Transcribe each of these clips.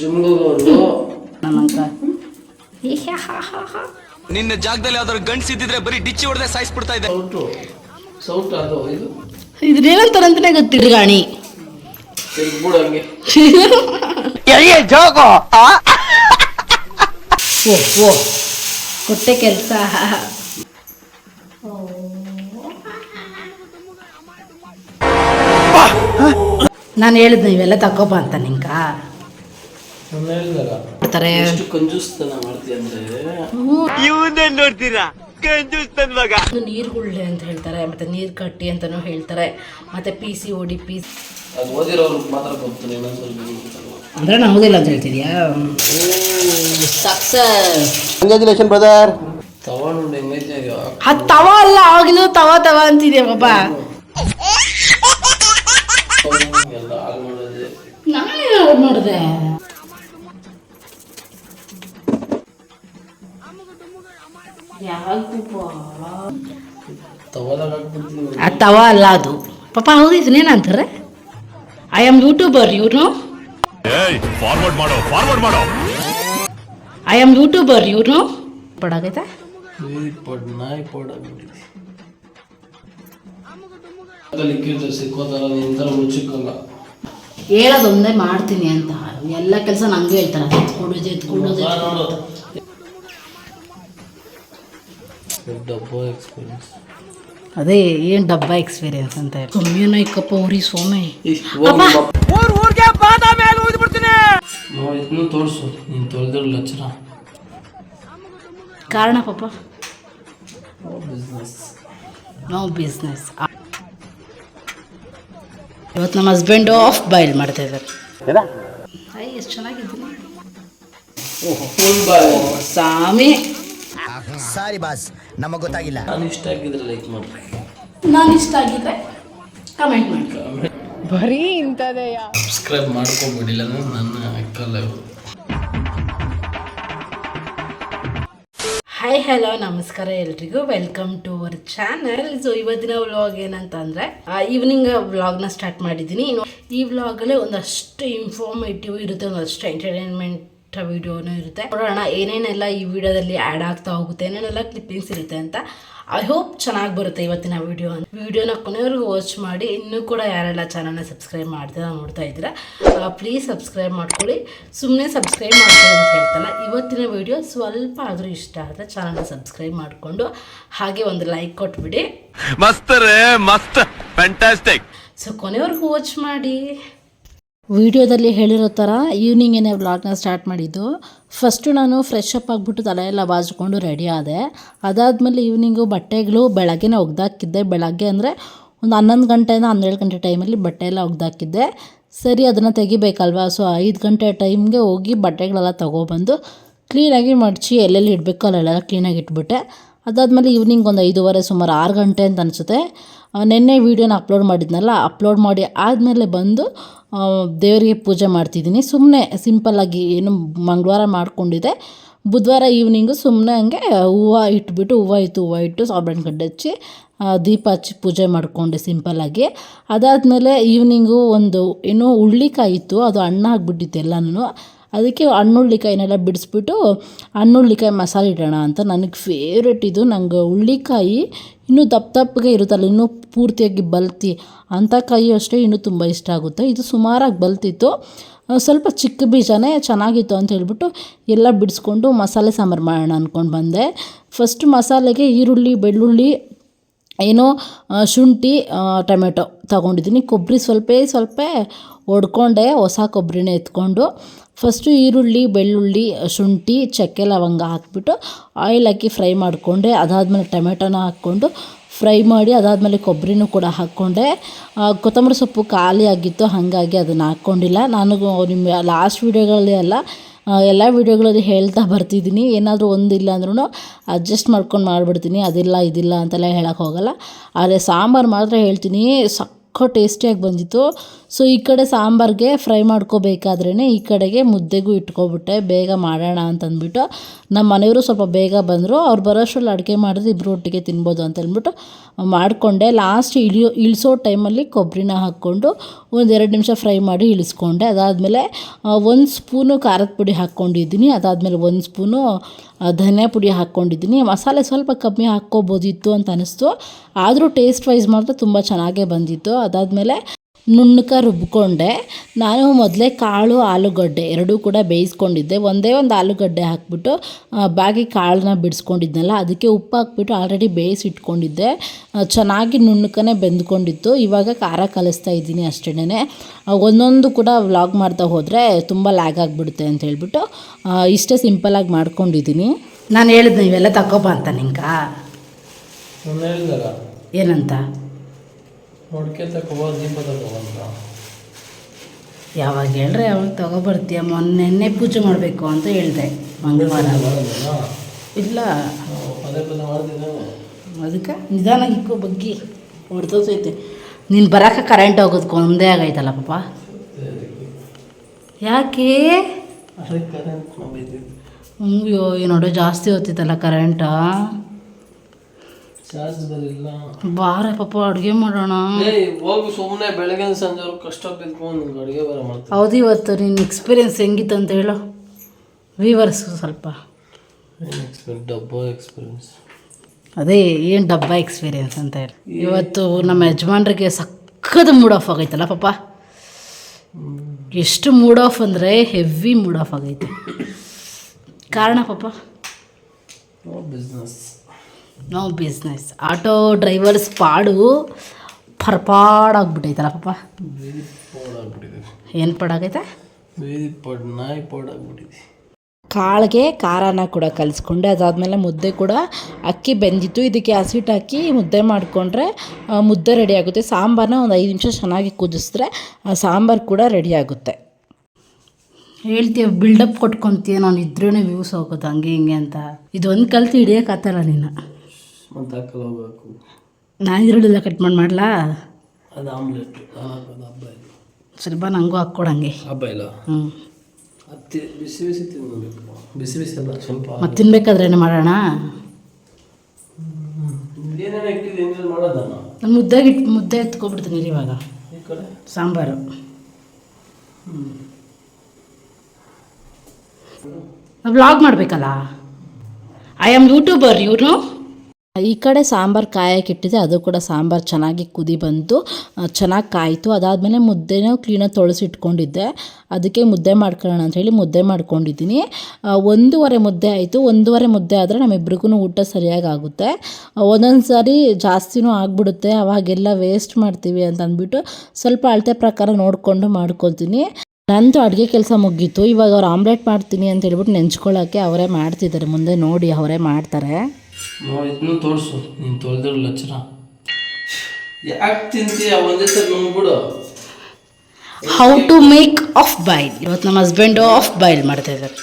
ಜುಮ್ಗೋಗವರು ನಿನ್ನ ಜಾಗದಲ್ಲಿ ಯಾವ್ದಾದ್ರು ಗಂಡ್ಸ್ ಇದ್ದಿದ್ರೆ ಬರೀ ಡಿಚ್ಚಿ ಹೊಡೆದ ಸಾಯಿಸ್ಬಿಡ್ತಾ ಇದ್ದೆ. ಸೌಟು. ಸೌಟು ಅದು ಇದು? ಇದ್ರೇನಂತಾರಂತಾನೆ ತಿರ್ಗ್ಬಿಡು ಹಂಗೆ ಓ ಓ. ಕೊಟ್ಟೆ ಕೆಲಸ. ನಾನು ಹೇಳಿದ್ನ ಇವೆಲ್ಲ ತಗೋಬ ಅಂತ ಅಂದ್ರೆ? ಒಂದು ನೀರುಗುಳ್ಳೆ ಅಂತ ಹೇಳ್ತಾರೆ ಮತ್ತೆ ನೀರು ಕಟ್ಟಿ ಅಂತಾನೂ ಹೇಳ್ತಾರೆ ಮತ್ತೆ P C O D D P ಅಂದ್ರೆ ನಾನು ನಮಗಿಲ್ಲ ಅಂತ ಹೇಳ್ತಿದ್ಯಾ? ಸಕ್ಸಸ್ ಬ್ರದರ್ ತವ ಅಲ್ಲ ಆಗಿನ ತವ ತವ ಅಂತಿದ್ಯಾ ಪಾಪ ಎಲ್ಲ ಹಾಳು ಮಾಡೋದು? ನಾನೇ ಮಾಡಿದೆ. ಆ ತವ ಅಲ್ಲ ಅದು. ಪಾಪ ಹೌದು ಇದನ್ನೇನಂತಾರೆ ಐ ಆಮ್ ಯೂಟ್ಯೂಬರ್ ಇವ್ರು ಫಾರ್ವರ್ಡ್ ಮಾಡೋ ಫಾರ್ವರ್ಡ್ ಮಾಡೋ. ಐ ಆಮ್ ಯೂಟ್ಯೂಬರ್ ಇವ್ರು ಪಡಾಗೈತೆ ಈ ಪಡ್ ನಾಯಿ ಪಡ್ ಸಿಕ್ಕೋತಾರ ಮುಚ್ಚಿಕ್ಕಲ್ಲ ಹೇಳೋದೊಂದೇ ಮಾಡ್ತೀನಿ ಅಂತ. ಎಲ್ಲ ಕೆಲಸ ನಂಗೆ ಹೇಳ್ತಾರೆ. ಡಬ್ಬ ಎಕ್ಸ್ಪೀರಿಯನ್ಸ್ ಅದೇ ಏನ್ ಡಬ್ಬ ಎಕ್ಸ್ಪೀರಿಯನ್ಸ್ ಅಂತ ಕಮ್ಮಿನ ಇಕ್ಕಪ್ಪ ಉರಿ ಸೋಮೆ ನಾವು ಇದನ್ನು ತೋರಿಸು. ನೀನು ತೊಳೆದಿರೋ ಲಕ್ಷಣ ಕಾರಣ ಪಾಪ? ಬಿಸ್ನೆಸ್ ನೋ ಬಿಸ್ನೆಸ್ ಇವತ್ತು ನಮ್ಮ ಹಸ್ಬೆಂಡು ಆಫ್ ಬಾಯ್ಲ್ ಮಾಡ್ತಾ ಇದ್ದಾರೆ. ಸ್ವಾಮಿ ಎಷ್ಟು ಚೆನ್ನಾಗಿದ್ದೀನಿ ಸಾರಿ ಬಾಸ್ ನಮಗೆ ಗೊತ್ತಾಗಿಲ್ಲ. ನಾನು ಇಷ್ಟ ಆಗಿದ್ರೆ ಲೈಕ್ ಮಾಡಿ ನಾನು ಇಷ್ಟ ಆಗಿದ್ರೆ ಕಮೆಂಟ್ ಮಾಡಿ ಸಬ್ಸ್ಕ್ರೈಬ್ ಮಾಡ್ಕೊಂಬಿಡಿಲ್ಲ ಅಂದ್ರೆ ನನ್ನ ಅಕ್ಕಲ್ಲ ಹಾಯ್ ಹಲೋ ನಮಸ್ಕಾರ ಎಲ್ರಿಗೂ. Welcome to our channel so ಇವತ್ತಿನ ವ್ಲಾಗ್ ಏನಂತಂದರೆ ಈವ್ನಿಂಗ್ ವ್ಲಾಗ್ನ ಸ್ಟಾರ್ಟ್ ಮಾಡಿದ್ದೀನಿ. ಇನ್ನು ಈ ವ್ಲಾಗಲ್ಲೇ ಒಂದಷ್ಟು ಇನ್ಫಾರ್ಮೇಟಿವ್ ಇರುತ್ತೆ, ಒಂದಷ್ಟು ಎಂಟರ್ಟೈನ್ಮೆಂಟ್ ವಿಡಿಯೋನೂ ಇರುತ್ತೆ. ನೋಡೋಣ ಏನೇನೆಲ್ಲ ಈ ವಿಡಿಯೋದಲ್ಲಿ ಆ್ಯಡ್ ಆಗ್ತಾ ಹೋಗುತ್ತೆ, ಏನೇನೆಲ್ಲ ಕ್ಲಿಪ್ಪಿಂಗ್ಸ್ ಇರುತ್ತೆ ಅಂತ. ಐ ಹೋಪ್ ಚೆನ್ನಾಗಿ ಬರುತ್ತೆ ಇವತ್ತಿನ ವಿಡಿಯೋ ವಿಡಿಯೋನ ಕೊನೆವರೆಗೂ ವಾಚ್ ಮಾಡಿ ಇನ್ನೂ ಕೂಡ ಯಾರೆಲ್ಲ ಚಾನಲ್ನ ಸಬ್ಸ್ಕ್ರೈಬ್ ಮಾಡ್ತೀರಾ ನೋಡ್ತಾ ಇದ್ದೀರಾ ಪ್ಲೀಸ್ ಸಬ್ಸ್ಕ್ರೈಬ್ ಮಾಡ್ಕೊಳ್ಳಿ. ಸುಮ್ಮನೆ ಸಬ್ಸ್ಕ್ರೈಬ್ ಮಾಡ್ಕೊಳ್ಳಿ ಅಂತ ಹೇಳ್ತಲ್ಲ ಇವತ್ತಿನ ವಿಡಿಯೋ ಸ್ವಲ್ಪ ಆದರೂ ಇಷ್ಟ ಆದರೆ ಚಾನಲ್ನ ಸಬ್ಸ್ಕ್ರೈಬ್ ಮಾಡಿಕೊಂಡು ಹಾಗೆ ಒಂದು ಲೈಕ್ ಕೊಟ್ಬಿಡಿ. ಮಸ್ತ್ ಮಸ್ತ್ ಫ್ಯಾಂಟಾಸ್ಟಿಕ್ ಸೊ ಕೊನೆವರೆಗೂ ವಾಚ್ ಮಾಡಿ. ವಿಡಿಯೋದಲ್ಲಿ ಹೇಳಿರೋ ಥರ ಈವ್ನಿಂಗೇನೆ ವ್ಲಾಗ್ನ ಸ್ಟಾರ್ಟ್ ಮಾಡಿದ್ದು ಫಸ್ಟು ನಾನು ಫ್ರೆಶ್ ಅಪ್ ಆಗಿಬಿಟ್ಟು ತಲೆ ಎಲ್ಲ ಬಾಚಿಕೊಂಡು ರೆಡಿ ಆದೆ. ಅದಾದಮೇಲೆ ಈವ್ನಿಂಗು ಬಟ್ಟೆಗಳು ಬೆಳಗ್ಗೆನೇ ಒಗ್ದಾಕಿದ್ದೆ. ಬೆಳಗ್ಗೆ ಅಂದರೆ ಒಂದು ಹನ್ನೊಂದು ಗಂಟೆಯಿಂದ ಹನ್ನೆರಡು ಗಂಟೆ ಟೈಮಲ್ಲಿ ಬಟ್ಟೆ ಎಲ್ಲ ಒಗ್ದಾಕಿದ್ದೆ. ಸರಿ, ಅದನ್ನು ತೆಗಿಬೇಕಲ್ವಾ? ಸೊ ಐದು ಗಂಟೆ ಟೈಮ್ಗೆ ಹೋಗಿ ಬಟ್ಟೆಗಳೆಲ್ಲ ತೊಗೊಬಂದು ಕ್ಲೀನಾಗಿ ಮಡಚಿ ಎಲ್ಲೆಲ್ಲಿ ಇಡಬೇಕು, ಅಲ್ಲೆಲ್ಲ ಕ್ಲೀನಾಗಿ ಇಟ್ಬಿಟ್ಟೆ. ಅದಾದಮೇಲೆ ಈವ್ನಿಂಗ್ ಒಂದು ಐದೂವರೆ, ಸುಮಾರು ಆರು ಗಂಟೆ ಅಂತ ಅನಿಸುತ್ತೆ. ನಿನ್ನೆ ವೀಡಿಯೋನ ಅಪ್ಲೋಡ್ ಮಾಡಿದ್ನಲ್ಲ, ಅಪ್ಲೋಡ್ ಮಾಡಿ ಆದಮೇಲೆ ಬಂದು ದೇವರಿಗೆ ಪೂಜೆ ಮಾಡ್ತಿದ್ದೀನಿ. ಸುಮ್ಮನೆ ಸಿಂಪಲ್ಲಾಗಿ ಏನು ಮಂಗಳವಾರ ಮಾಡಿಕೊಂಡಿದ್ದೆ. ಬುಧವಾರ ಈವ್ನಿಂಗು ಸುಮ್ಮನೆ ಹಂಗೆ ಹೂವು ಇಟ್ಬಿಟ್ಟು, ಹೂವು ಇತ್ತು, ಹೂವು ಇಟ್ಟು ಸಾಬ್ರಣ್ ಗಡ್ಡೆ ಹಚ್ಚಿ ದೀಪ ಹಚ್ಚಿ ಪೂಜೆ ಮಾಡಿಕೊಂಡೆ ಸಿಂಪಲ್ಲಾಗಿ ಅದಾದಮೇಲೆ ಈವ್ನಿಂಗು ಒಂದು, ಏನೋ ಹುಳ್ಳಿಕಾಯಿ ಇತ್ತು, ಅದು ಹಣ್ಣು ಆಗಿಬಿಟ್ಟಿತ್ತು ಎಲ್ಲನೂ ಅದಕ್ಕೆ ಹಣ್ಣುಳ್ಳಿಕಾಯಿನೆಲ್ಲ ಬಿಡಿಸ್ಬಿಟ್ಟು ಹಣ್ಣುಳ್ಳಿಕಾಯಿ ಮಸಾಲೆ ಇಡೋಣ ಅಂತ ನನಗೆ ಫೇವ್ರೆಟ್ ಇದು. ನಂಗೆ ಹುಳ್ಳಿಕಾಯಿ ಇನ್ನೂ ದಪ್ಪ ದಪ್ಪಗೆ ಇರುತ್ತಲ್ಲ, ಇನ್ನೂ ಪೂರ್ತಿಯಾಗಿ ಬಲ್ತಿ ಅಂಥ ಕಾಯಿ ಅಷ್ಟೇ ಇನ್ನೂ ತುಂಬ ಇಷ್ಟ ಆಗುತ್ತೆ. ಇದು ಸುಮಾರಾಗಿ ಬಲ್ತಿತ್ತು. ಸ್ವಲ್ಪ ಚಿಕ್ಕ ಬೀಜನೇ ಚೆನ್ನಾಗಿತ್ತು ಅಂತ ಹೇಳ್ಬಿಟ್ಟು ಎಲ್ಲ ಬಿಡಿಸ್ಕೊಂಡು ಮಸಾಲೆ ಸಾಂಬಾರು ಮಾಡೋಣ ಅಂದ್ಕೊಂಡು ಬಂದೆ. ಫಸ್ಟ್ ಮಸಾಲೆಗೆ ಈರುಳ್ಳಿ, ಬೆಳ್ಳುಳ್ಳಿ, ಏನೋ ಶುಂಠಿ ಟೊಮೆಟೊ ತಗೊಂಡಿದ್ದೀನಿ. ಕೊಬ್ಬರಿ ಸ್ವಲ್ಪ ಸ್ವಲ್ಪ ಒಡ್ಕೊಂಡೆ ಹೊಸ ಕೊಬ್ಬರಿನ ಎತ್ಕೊಂಡು ಫಸ್ಟು ಈರುಳ್ಳಿ, ಬೆಳ್ಳುಳ್ಳಿ, ಶುಂಠಿ, ಚಕ್ಕೆ, ಲವಂಗ ಹಾಕ್ಬಿಟ್ಟು ಆಯಿಲ್ ಹಾಕಿ ಫ್ರೈ ಮಾಡಿಕೊಂಡೆ. ಅದಾದಮೇಲೆ ಟೊಮೆಟೊನ ಹಾಕ್ಕೊಂಡು ಫ್ರೈ ಮಾಡಿ ಅದಾದಮೇಲೆ ಕೊಬ್ಬರಿನೂ ಕೂಡ ಹಾಕ್ಕೊಂಡೆ. ಕೊತ್ತಂಬರಿ ಸೊಪ್ಪು ಖಾಲಿ ಆಗಿತ್ತು, ಹಾಗಾಗಿ ಅದನ್ನು ಹಾಕ್ಕೊಂಡಿಲ್ಲ. ನಾನು ನಿಮ್ಮ ಲಾಸ್ಟ್ ವೀಡಿಯೋಗಳಲ್ಲಿ ಎಲ್ಲ ಎಲ್ಲ ವೀಡಿಯೋಗಳಲ್ಲಿ ಹೇಳ್ತಾ ಬರ್ತಿದ್ದೀನಿ. ಏನಾದರೂ ಒಂದಿಲ್ಲ ಅಂದ್ರೂ ಅಡ್ಜಸ್ಟ್ ಮಾಡ್ಕೊಂಡು ಮಾಡಿಬಿಡ್ತೀನಿ. ಅದಿಲ್ಲ, ಇದಿಲ್ಲ ಅಂತೆಲ್ಲ ಹೇಳೋಕ್ಕೆ ಹೋಗಲ್ಲ. ಆದರೆ ಸಾಂಬಾರು ಮಾತ್ರ ಹೇಳ್ತೀನಿ. ಸಕ್ ಸಕ್ಕ ಟೇಸ್ಟಿಯಾಗಿ ಬಂದಿತ್ತು. ಸೊ ಈ ಕಡೆ ಸಾಂಬಾರಿಗೆ ಫ್ರೈ ಮಾಡ್ಕೋಬೇಕಾದ್ರೇ ಈ ಕಡೆಗೆ ಮುದ್ದೆಗೂ ಇಟ್ಕೊಬಿಟ್ಟೆ. ಬೇಗ ಮಾಡೋಣ ಅಂತಂದ್ಬಿಟ್ಟು. ನಮ್ಮ ಮನೆಯವರು ಸ್ವಲ್ಪ ಬೇಗ ಬಂದರು. ಅವ್ರು ಬರೋಷ್ಟರಲ್ಲಿ ಅಡುಗೆ ಮಾಡಿದ್ರೆ ಇಬ್ಬರು ಒಟ್ಟಿಗೆ ತಿನ್ಬೋದು ಅಂತ ಅಂದ್ಬಿಟ್ಟು ಮಾಡಿಕೊಂಡೆ. ಲಾಸ್ಟ್ ಇಳಿಯೋ, ಇಳಿಸೋ ಟೈಮಲ್ಲಿ ಕೊಬ್ಬರಿನ ಹಾಕ್ಕೊಂಡು ಒಂದು ಎರಡು ನಿಮಿಷ ಫ್ರೈ ಮಾಡಿ ಇಳಿಸ್ಕೊಂಡೆ. ಅದಾದಮೇಲೆ ಒಂದು ಸ್ಪೂನು ಖಾರದ ಪುಡಿ ಹಾಕ್ಕೊಂಡಿದ್ದೀನಿ. ಅದಾದಮೇಲೆ ಒಂದು ಸ್ಪೂನು ಧನಿಯಾ ಪುಡಿ ಹಾಕ್ಕೊಂಡಿದ್ದೀನಿ. ಮಸಾಲೆ ಸ್ವಲ್ಪ ಕಮ್ಮಿ ಹಾಕ್ಕೋಬೋದಿತ್ತು ಅಂತ ಅನಿಸ್ತು. ಆದರೂ ಟೇಸ್ಟ್ ವೈಸ್ ಮಾತ್ರ ತುಂಬ ಚೆನ್ನಾಗೇ ಬಂದಿತ್ತು. ಅದಾದಮೇಲೆ ನುಣ್ಣಕ ರುಬ್ಬಿಕೊಂಡೆ ನಾನು ಮೊದಲೇ ಕಾಳು ಆಲೂಗಡ್ಡೆ ಎರಡೂ ಕೂಡ ಬೇಯಿಸ್ಕೊಂಡಿದ್ದೆ. ಒಂದೇ ಒಂದು ಆಲೂಗಡ್ಡೆ ಹಾಕ್ಬಿಟ್ಟು ಬಾಗಿ ಕಾಳನ್ನ ಬಿಡಿಸ್ಕೊಂಡಿದ್ನಲ್ಲ ಅದಕ್ಕೆ ಉಪ್ಪು ಹಾಕ್ಬಿಟ್ಟು ಆಲ್ರೆಡಿ ಬೇಯಿಸಿ ಇಟ್ಕೊಂಡಿದ್ದೆ ಚೆನ್ನಾಗಿ ನುಣ್ಣಕನೇ ಬೆಂದ್ಕೊಂಡಿತ್ತು. ಇವಾಗ ಖಾರ ಕಲಿಸ್ತಾ ಇದ್ದೀನಿ ಅಷ್ಟೇನೆ ಒಂದೊಂದು ಕೂಡ ವ್ಲಾಗ್ ಮಾಡ್ತಾ ಹೋದರೆ ತುಂಬ ಲ್ಯಾಗ್ ಆಗಿಬಿಡುತ್ತೆ ಅಂತ ಹೇಳ್ಬಿಟ್ಟು ಇಷ್ಟೇ ಸಿಂಪಲಾಗಿ ಮಾಡ್ಕೊಂಡಿದ್ದೀನಿ. ನಾನು ಹೇಳಿದ್ನ ಇವೆಲ್ಲ ತಗೋಬ ಅಂತ ನಿಂಗೆ? ಏನಂತ? ನೋಡ್ಕೆ ತಗೋಬೋ ದೀಪ ತಗೋಬ ಅಂತ ಯಾವಾಗ ಹೇಳ್ರೆ ಯಾವಾಗ ತಗೊಬರ್ತೀಯ ಮೊನ್ನೆ ಪೂಜೆ ಮಾಡಬೇಕು ಅಂತ ಹೇಳಿದೆ ಮಂಗಳವಾರ. ಇಲ್ಲ. ಅದಕ್ಕೆ ನಿಧಾನಾಗಿ ಇಕ್ಕೋ ಬಗ್ಗಿ. ಐತೆ ನೀನು ಬರಕ್ಕೆ ಕರೆಂಟ್ ಹೋಗೋದಕ್ಕೆ ಒಂದೇ ಆಗೈತಲ್ಲ ಪಾಪ. ಯಾಕೆ? ಅಯ್ಯೋ ನೋಡೋ ಜಾಸ್ತಿ ಹೋಗ್ತಿತ್ತಲ್ಲ ಕರೆಂಟ ಚಾರ್ಜ್ ಬರಲಿಲ್ಲ. ಬಾರೆ ಪಾಪ ಅಡುಗೆ ಮಾಡೋಣ. ಹೋಗು ಸುಮ್ಮನೆ ಬೆಳಗ್ಗೆ ಸಂಜೆವರೆಗೂ ಕಷ್ಟ ಬಿದ್ಕೊಂಡು ಅಡುಗೆ ಬರ ಮಾಡ್ತೀನಿ ಹೌದು ಇವತ್ತು ನಿನ್ನ ಎಕ್ಸ್ಪೀರಿಯನ್ಸ್ ಹೆಂಗಿತ್ತು ಅಂತ ಹೇಳು. ವಿವರ್ಸು ಸ್ವಲ್ಪ. ಡಬ್ಬ ಎಕ್ಸ್ಪೀರಿಯನ್ಸ್ ಅದೇ ಏನು ಡಬ್ಬ ಎಕ್ಸ್ಪೀರಿಯನ್ಸ್ ಅಂತ ಹೇಳಿ. ಇವತ್ತು ನಮ್ಮ ಯಜಮಾನ್ರಿಗೆ ಸಕ್ಕದ ಮೂಡ್ ಆಫ್ ಆಗೈತಲ್ಲ ಪಾಪ. ಎಷ್ಟು ಮೂಡ್ ಆಫ್ ಅಂದರೆ ಹೆವಿ ಮೂಡ್ ಆಫ್ ಆಗೈತೆ. ಕಾರಣ ಪಾಪ? Business no business auto drivers ಪಾಡು ಪರ್ಪಾಡಾಗ್ಬಿಟ್ಟೈತಲ್ಲ ಪಾಪ. ಏನು ಪಾಡಾಗೈತೆ? ಕಾಳಿಗೆ ಖಾರನ ಕೂಡ ಕಲಿಸ್ಕೊಂಡೆ. ಅದಾದಮೇಲೆ ಮುದ್ದೆ ಕೂಡ ಅಕ್ಕಿ ಬೆಂದಿತ್ತು. ಇದಕ್ಕೆ ಹಸಿಟ್ಟು ಹಾಕಿ ಮುದ್ದೆ ಮಾಡಿಕೊಂಡ್ರೆ ಮುದ್ದೆ ರೆಡಿ ಆಗುತ್ತೆ. ಸಾಂಬಾರನ್ನ ಒಂದು ಐದು ನಿಮಿಷ ಚೆನ್ನಾಗಿ ಕುದಿಸಿದ್ರೆ ಆ ಸಾಂಬಾರು ಕೂಡ ರೆಡಿ ಆಗುತ್ತೆ. ಹೇಳ್ತೀಯ ಬಿಲ್ಡಪ್ ಕೊಟ್ಕೊತೀಯ? ನಾನು ಇದ್ರೂ ವ್ಯೂಸ್ ಹೋಗೋದು ಹಂಗೆ ಹಿಂಗೆ ಅಂತ. ಇದೊಂದು ಕಲ್ತು ಹಿಡಿಯೋಕ್ಕಾಗಲ್ಲ ನೀನು. ಮತ್ತೆ ಹಾಕಲು ಹೋಗಬೇಕು ನಾನು ಈರುಳ್ಳಿಲ್ಲ ಕಟ್ ಮಾಡಿ ಮಾಡ್ಲಾ? ಅದು ಆಮ್ಲೆಟ್ ಹಾಕೋದು ಹಬ್ಬ ಇಲ್ಲ ಸ್ವಲ್ಪ ನನಗೂ ಹಾಕ್ಕೊಡಂಗೆ ಹಬ್ಬ ಇಲ್ಲ? ಹ್ಞೂ ಬಿಸಿ ಬಿಸಿ ತಿನ್ನಬೇಕು ಬಿಸಿ ಬಿಸಿ ಅಲ್ಲ ಸ್ವಲ್ಪ ಮತ್ತೆ ತಿನ್ಬೇಕಾದ್ರೆ ಏನು ಮಾಡೋಣ? ಏನೇನು ಇಟ್ಟಿದ್ದು ಏನೇನು ಮಾಡೋದನ್ನ? ನಾನು ಮುದ್ದೆಗೆ ಇಟ್ಟು ಮುದ್ದೆ ಎತ್ಕೊಬಿಡ್ತೀನಿ ಇವಾಗ. ಈ ಕಡೆ? ಸಾಂಬಾರು. ವ್ಲಾಗ್ ಮಾಡಬೇಕಲ್ಲ? ಐ ಆಮ್ ಯೂಟ್ಯೂಬರ್ ಇವ್ರು ಈ ಕಡೆ ಸಾಂಬಾರು ಕಾಯಕ್ಕಿಟ್ಟಿದೆ ಅದು ಕೂಡ ಸಾಂಬಾರು ಚೆನ್ನಾಗಿ ಕುದಿ ಬಂತು ಚೆನ್ನಾಗಿ ಕಾಯಿತು. ಅದಾದಮೇಲೆ ಮುದ್ದೆನೂ ಕ್ಲೀನಾಗಿ ತೊಳಸಿ ಇಟ್ಕೊಂಡಿದ್ದೆ ಅದಕ್ಕೆ ಮುದ್ದೆ ಮಾಡ್ಕೊಳ್ಳೋಣ ಹೇಳಿ ಮುದ್ದೆ ಮಾಡ್ಕೊಂಡಿದ್ದೀನಿ. ಒಂದೂವರೆ ಮುದ್ದೆ ಆಯಿತು. ಒಂದೂವರೆ ಮುದ್ದೆ ಆದರೆ ನಮ್ಮಿಬ್ರಿಗೂ ಊಟ ಸರಿಯಾಗಿ ಆಗುತ್ತೆ. ಒಂದೊಂದು ಸಾರಿ ಜಾಸ್ತಿನೂ ಆಗಿಬಿಡುತ್ತೆ. ಅವಾಗೆಲ್ಲ ವೇಸ್ಟ್ ಮಾಡ್ತೀವಿ ಅಂತ ಅಂದ್ಬಿಟ್ಟು ಸ್ವಲ್ಪ ಅಳತೆ ಪ್ರಕಾರ ನೋಡಿಕೊಂಡು ಮಾಡ್ಕೊತೀನಿ ನಂದು ಅಡುಗೆ ಕೆಲಸ ಮುಗೀತು. ಇವಾಗ ಅವ್ರು ಆಮ್ಲೆಟ್ ಮಾಡ್ತೀನಿ ಅಂತ ಹೇಳ್ಬಿಟ್ಟು ನೆಂಚ್ಕೊಳ್ಳೋಕ್ಕೆ ಅವರೇ ಮಾಡ್ತಿದ್ದಾರೆ. ಮುಂದೆ ನೋಡಿ ಅವರೇ ಮಾಡ್ತಾರೆ. ನೋ ಇದನ್ನು ತೋರಿಸು ನೀನು ತೊಳೆದಿರೋ ಲಕ್ಷಣ ಯಾಕೆ ತಿಂತೀಯ? ಒಂದೇ ಸರಿ ನೋಡ್ಬಿಡು how to make of boil ಇವತ್ತು ನಮ್ಮ ಹಸ್ಬೆಂಡು ಆಫ್ ಬಾಯ್ಲ್ ಮಾಡ್ತಾ ಇದ್ದಾರೆ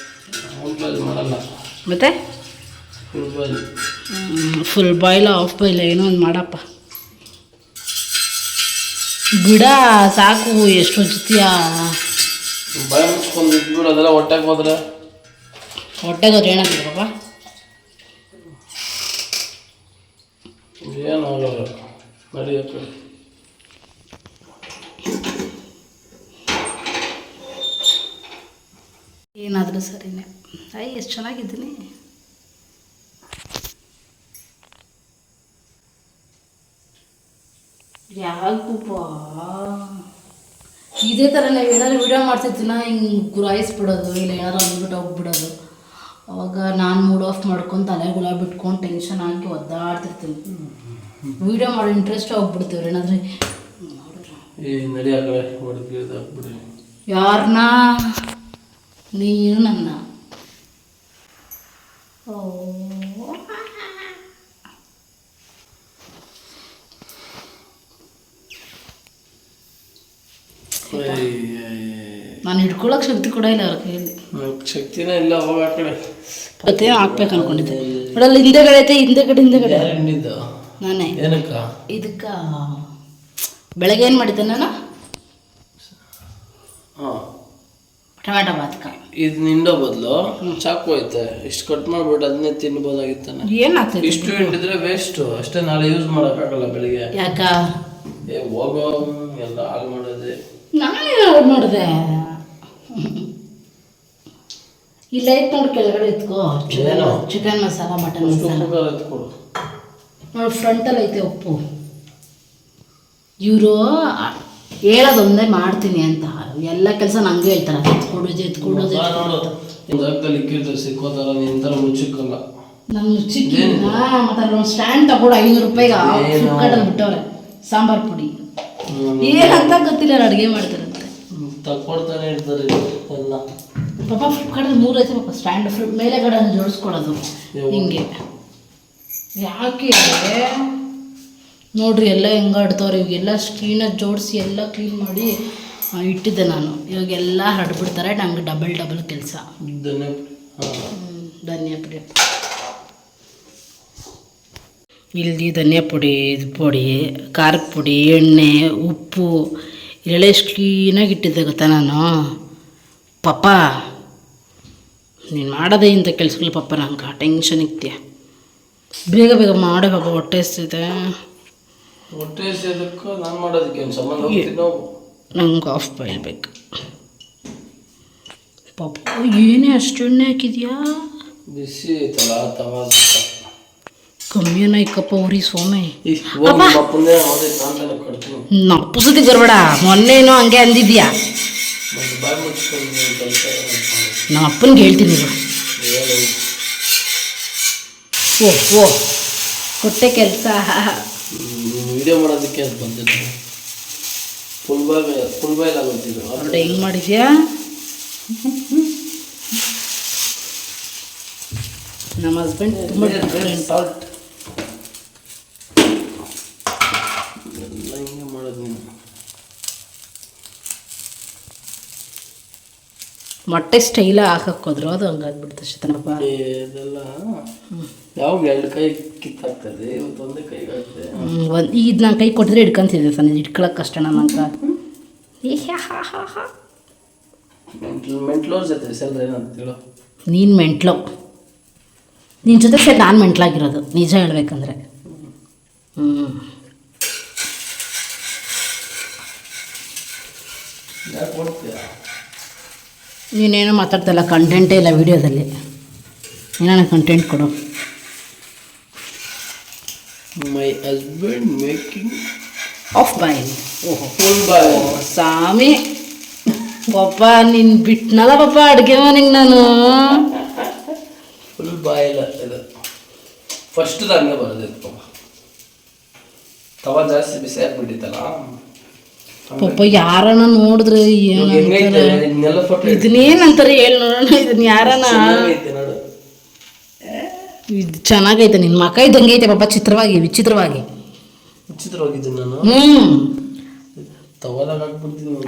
ಮಾಡಲ್ಲ. ಮತ್ತು? ಫುಲ್ ಬಾಯ್ಲ್ ಆಫ್ ಬಾಯ್ಲ್ ಏನೋ ಒಂದು ಮಾಡಪ್ಪ. ಗಿಡ ಸಾಕು ಎಷ್ಟು ಜೊತೆಯ. ಬಾಯಿ ಮುಚ್ಕೊಂಡು ಇಟ್ಬಿಡು ಅದೆಲ್ಲ ಹೊಟ್ಟೆಗೆ ಹೋದ್ರೆ. ಹೊಟ್ಟೆಗೆ ಹೋದ್ರೆ ಏನಾಗ್ತದೆ ಪಾಪ? ಏನು ನಡೆಯುತ್ತೆ. ಏನಾದರೂ ಸರಿನೇ. ಅಯ್ಯ ಎಷ್ಟು ಚೆನ್ನಾಗಿದ್ದೀನಿ. ಯಾಕಪ್ಪ ಇದೇ ಥರ ನಾವು ಏನಾದ್ರು ವಿಡಿಯೋ ಮಾಡ್ತಿರ್ತೀನ ಹಿಂಗೆ ಗುರಾಯಿಸ್ಬಿಡೋದು, ಇಲ್ಲ ಏನಾರು ಅಂದ್ಬಿಟ್ಟು ಹೋಗ್ಬಿಡೋದು. ಅವಾಗ ನಾನು ಮೂಡ್ ಆಫ್ ಮಾಡ್ಕೊಂಡು ತಲೆ ಗುಳ ಬಿಟ್ಕೊಂಡು ಟೆನ್ಷನ್ ಆಗಿ ಒದ್ದಾಡ್ತಿರ್ತೀನಿ. ವಿಡಿಯೋ ಮಾಡೋ ಇಂಟ್ರೆಸ್ಟ್ ಹೋಗ್ಬಿಡ್ತೀವ್ರಿ ಏನಾದರೂ ಕಡೆ ಹೊಡೆದು ಹಾಕ್ಬಿಡಿ ಯಾರನ್ನ ನೀನು ನನ್ನ. ಓ. ನಾನು ಹಿಡ್ಕೊಳಕ್ಕೆ ಶಕ್ತಿ ಕೂಡ ಇಲ್ಲ ಅವ್ರ ಕೈಯಲ್ಲಿ ಶಕ್ತಿನೇ ಇಲ್ಲ ಹೋಗ ಆ ಕಡೆ ಹಾಕ್ಬೇಕು ಅನ್ಕೊಂಡಿದ್ದೆ ನೋಡಲ್ಲ ಹಿಂದೆಗಡೆ ಐತೆ ಹಿಂದೆಗಡೆ ಹಿಂದೆಗಡೆ ಯಾರು ಹಿಂಡಿದ್ದು ನಾನೇ. ಏನಕ್ಕ? ಇದಕ್ಕ ಬೆಳಗ್ಗೆ ಏನು ಮಾಡಿದ್ದೆ ನಾನು? ಹಾಂ ಟೊಮ್ಯಾಟೊ ಬಾತ್ಕ. ಇದು ನಿಂಡೋ ಬದಲು ಚಾಕು ಐತೆ ಇಷ್ಟು ಕಟ್ ಮಾಡ್ಬಿಟ್ಟು ಅದನ್ನೇ ತಿನ್ಬೋದಾಗಿತ್ತಾನೆ ಏನಾಗ್ತದೆ ಇಷ್ಟು ಹಿಂಡಿದ್ರೆ ವೇಸ್ಟು ಅಷ್ಟೇ ನಾಳೆ ಯೂಸ್ ಮಾಡೋಕ್ಕಾಗಲ್ಲ ಬೆಳಿಗ್ಗೆ. ಯಾಕ? ಏ ಹೋಗೋ ಎಲ್ಲ ಹಾಳು ಮಾಡೋದೆ. ನಾನೇ ಯಾವ್ದು ಮಾಡಿದೆ? ಇಲ್ಲ ಐತೆ ನೋಡಿ ಕೆಳಗಡೆ ಇತ್ಕೋ ಚಿಕನ್ ಮಸಾಲ ಮಟನ್ ಮಸಾಲ. ಎತ್ಕೊಡು ಫ್ರಂಟಲ್ಲಿ ಐತೆ ಉಪ್ಪು. ಇವರು ಹೇಳೋದೊಂದೇ ಮಾಡ್ತೀನಿ ಅಂತ. ಎಲ್ಲ ಕೆಲಸ ನಂಗೆ ಹೇಳ್ತಾರೆ. ಎತ್ಕೊಡೋದು ಎತ್ಕೊಡೋದು ನಿನ್ ಚಿಕ್ಕಿನ ಮತ್ತೆ ಅಲ್ಲೊಂದು ಸ್ಟ್ಯಾಂಡ್ ತಗೊಂಡು ಐನೂರು ರೂಪಾಯಿಗೆ? ಫ್ಲಿಪ್ಕಾರ್ಟಲ್ಲಿ ಬಿಟ್ಟವ್ರೆ. ಸಾಂಬಾರ್ ಪುಡಿ. ಏನಂತ ಗೊತ್ತಿಲ್ಲ ಅಡುಗೆ ಮಾಡ್ತಾರಂತೆ. ತಕ್ಕೊಡ್ತಾನೆ ಇರ್ತಾರೆ ಎಲ್ಲ. ಪಾಪ ಫ್ಲಿಪ್ಕಾರ್ಟಲ್ಲಿ ಮೂರು ಐತೆ ಪಾಪ ಸ್ಟ್ಯಾಂಡ್ ಫ್ಲಿಪ್ ಮೇಲೆ ಕಡೆ ಜೋಡಿಸ್ಕೊಳ್ಳೋದು? ಹಿಂಗೆ. ಯಾಕೆ ನೋಡ್ರಿ ಎಲ್ಲ ಹೆಂಗೆ ಆಡ್ತವ್ರೆ ಇವಾಗೆಲ್ಲ ಕ್ಲೀನಾಗಿ ಜೋಡಿಸಿ ಎಲ್ಲ ಕ್ಲೀನ್ ಮಾಡಿ ಇಟ್ಟಿದ್ದೆ ನಾನು. ಇವಾಗೆಲ್ಲ ಹರಡ್ಬಿಡ್ತಾರೆ ನಂಗೆ ಡಬಲ್ ಡಬಲ್ ಕೆಲಸ. ಧನಿಯಾ ಪುಡಿ. ಇಲ್ಲಿ ಧನಿಯಾ ಪುಡಿ ಇದು ಪುಡಿ ಖಾರದ ಪುಡಿ ಎಣ್ಣೆ ಉಪ್ಪು ಎಲ್ಲ ಎಷ್ಟು ಕ್ಲೀನಾಗಿ ಇಟ್ಟಿದ್ದೆ ಗೊತ್ತಾ ನಾನು? ಪಪ್ಪ ನೀನು ಮಾಡೋದೇ ಇಂಥ ಕೆಲಸಗಳು ಪಪ್ಪ ನಂಗೆ ಟೆನ್ಷನ್ ಇಕ್ತೀಯ? ಬೇಗ ಬೇಗ ಮಾಡಿ ಹೊಟ್ಟೆ ಎಷ್ಟಿದೆ ಹೊಟ್ಟೆ ಸೇದಕ್ಕೂ ನಾನು ಮಾಡೋದಕ್ಕೆ ಏನು ಸಂಬಂಧ ನಂಗೆ ಆಫ್ ಬಾಯ್ಲ್ ಬೇಕು ಪಾಪ ಏನೇ ಅಷ್ಟು ಎಣ್ಣೆ ಹಾಕಿದ್ಯಾ? ಬಿಸಿ ಐತಲ್ಲ ತವಾ ಕಮ್ಮಿ ಏನಾಯ್ಕಪ್ಪ ಉರಿ ಸ್ವಾಮಿ. ಹೋಗಿ ಅಪ್ಪಂದೇ ಹೋದೆ ನಾನು ಕಟ್ತೀನಿ ನಪ್ಪುಸತಿ ಬರಬೇಡ ಮೊನ್ನೆನೋ ಹಂಗೆ ಅಂದಿದ್ಯಾ? ನಮ್ಮ ಅಪ್ಪನಿಗೆ ಹೇಳ್ತೀನಿ ಓ ಓ. ಕೊಟ್ಟೆ ಕೆಲಸ. ವಿಡಿಯೋ ಮಾಡೋದಕ್ಕೆ ಅದು ಬಂದಿದ್ದು ಫುಲ್ ಬಾಯ್ ಫುಲ್ ಬಾಯ್ ಆಗೋಗ್ತಿದ್ರು ಹೊರಡೆ ಹೆಂಗೆ ಮಾಡಿದ್ಯಾ? ನಮ್ಮ ಹಸ್ಬೆಂಡ್ ತುಂಬ ಡಿಫ್ರೆಂಟ್ ಸಾಲ್ಟ್ ಎಲ್ಲ ಹಿಂಗೆ ಮಾಡೋದು ನೀನು ಮೊಟ್ಟೆ ಸ್ಟೈಲ ಹಾಕೋದ್ರು ಅದು ಹಂಗಾಗ್ಬಿಡ್ತು ಶತನಪ್ಪ ಇದೆಲ್ಲ ಯಾವಾಗ ಎರಡು ಕೈ ಕಿತ್ತಾಗ್ತದೆ ಇವತ್ತು ಒಂದೇ ಕೈಗೆ ಆಗ್ತದೆ ಒಂದು ಈಗ ನಾನು ಕೈ ಕೊಟ್ಟಿದ್ರೆ ಹಿಡ್ಕೊಂತಿದ್ದೆ ಸಣ್ಣ ಹಿಡ್ಕೊಳಕ್ಕೆ ಕಷ್ಟ ನಮ್ಮಂತ ಏ ಹ್ಯಾ ಹಾ ಹಾ ಹಾ. ಮೆಂಟ್ಲ್ ಮೆಂಟ್ಲೋರ್ಸ್ ಐತೆ ಸೆಲ್ರ ಏನಂತ ಹೇಳು. ನೀನು ಮೆಂಟ್ಲೋ. ನಿನ್ನ ಜೊತೆ ಸರಿ ನಾನು ಮೆಂಟ್ಲಾಗಿರೋದು ನಿಜ ಹೇಳ್ಬೇಕಂದ್ರೆ. ಹ್ಞೂ ಯಾಕೆ ಕೊಡ್ತೀಯಾ? ನೀನೇನೋ ಮಾತಾಡ್ತಲ್ಲ ಕಂಟೆಂಟೇ ಇಲ್ಲ ವಿಡಿಯೋದಲ್ಲಿ ಏನಾನ ಕಂಟೆಂಟ್ ಕೊಡು. My husband making of boy ಓಹೋ. ಫುಲ್ ಬಾಯ್ ಸ್ವಾಮಿ. ಪಪ್ಪ ನಿನ್ನ ಬಿಟ್ನಲ್ಲ ಪಪ್ಪ ಅಡುಗೆ ಮನೆಗೆ ನಾನು. ಫುಲ್ ಬಾಯಿಲ್ಲ ಇದು. ಫಸ್ಟ್ ಹಂಗೆ ಬರೋದಿತ್ತು ಪಪ್ಪ ತವ ಜಾಸ್ತಿ ಬಿಸಿ ಆಗ್ಬಿಟ್ಟಿತ್ತಲ್ಲ. ಪಪ್ಪ ಯಾರನ ನೋಡಿದ್ರೆ ಇದನ್ನೇನಂತಾರೆ ಹೇಳಿ ನೋಡೋಣ ಇದನ್ನ ಯಾರನ? ಇದು ಚೆನ್ನಾಗೈತೆ ನಿನ್ನ ಮಕ ಇದ್ದಂಗೆ ಐತೆ ಪಾಪ ಚಿತ್ರವಾಗಿ ವಿಚಿತ್ರವಾಗಿ. ಹ್ಞೂ